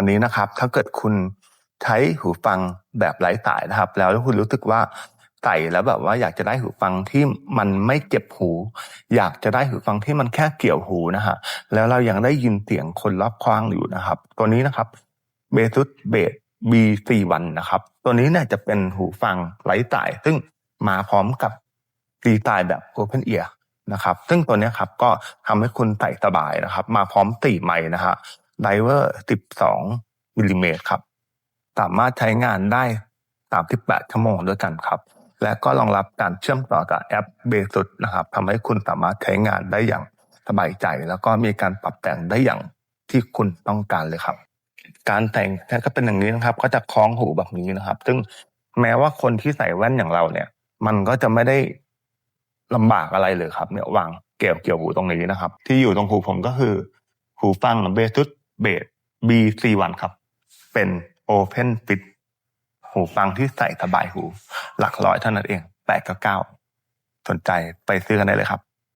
อันนี้นะครับ ถ้าเกิดคุณใช้หูฟังแบบไร้สายนะครับ แล้วคุณรู้สึกว่าใส่แล้วแบบว่าอยากจะได้หูฟังที่มันไม่เจ็บหู อยากจะได้หูฟังที่มันแค่เกี่ยวหูนะฮะแล้วเรายังได้ยินเสียงคนรอบข้างอยู่นะครับ ตัวนี้นะครับเบสุดเบส B41 นะครับ ตัวนี้เนี่ยจะเป็นหูฟังไร้สาย ซึ่งมาพร้อมกับดีไซน์แบบ Open Ear นะครับ ซึ่งตัวนี้ครับก็ทำให้คุณใส่สบายนะครับ มาพร้อมตีไมค์นะฮะ ไดเวอร์ 12 มิลลิเมตรครับ สามารถใช้งานได้ 38 ชั่วโมงด้วยกันครับ และก็รองรับการเชื่อมต่อกับแอปเบสุดนะครับทำให้คุณสามารถใช้งานได้อย่างสบายใจ แล้วก็มีการปรับแต่งได้อย่างที่คุณต้องการเลยครับ การแต่งก็เป็นอย่างนี้นะครับ ก็จะคล้องหูแบบนี้นะครับ ซึ่งแม้ว่าคนที่ใส่แว่นอย่างเราเนี่ย มันก็จะไม่ได้ลำบากอะไรเลยครับ เนี่ยวางเกี่ยวเกี่ยวหูตรงนี้นะครับ ที่อยู่ตรงหูผมก็คือ หูฟังเบสุด เบส B41 ครับ เป็น Open Fit หูฟังที่ใส่สบายหู หลักร้อยเท่านั้นเองแปดกับเก้าสนใจไปซื้อกันได้เลยครับ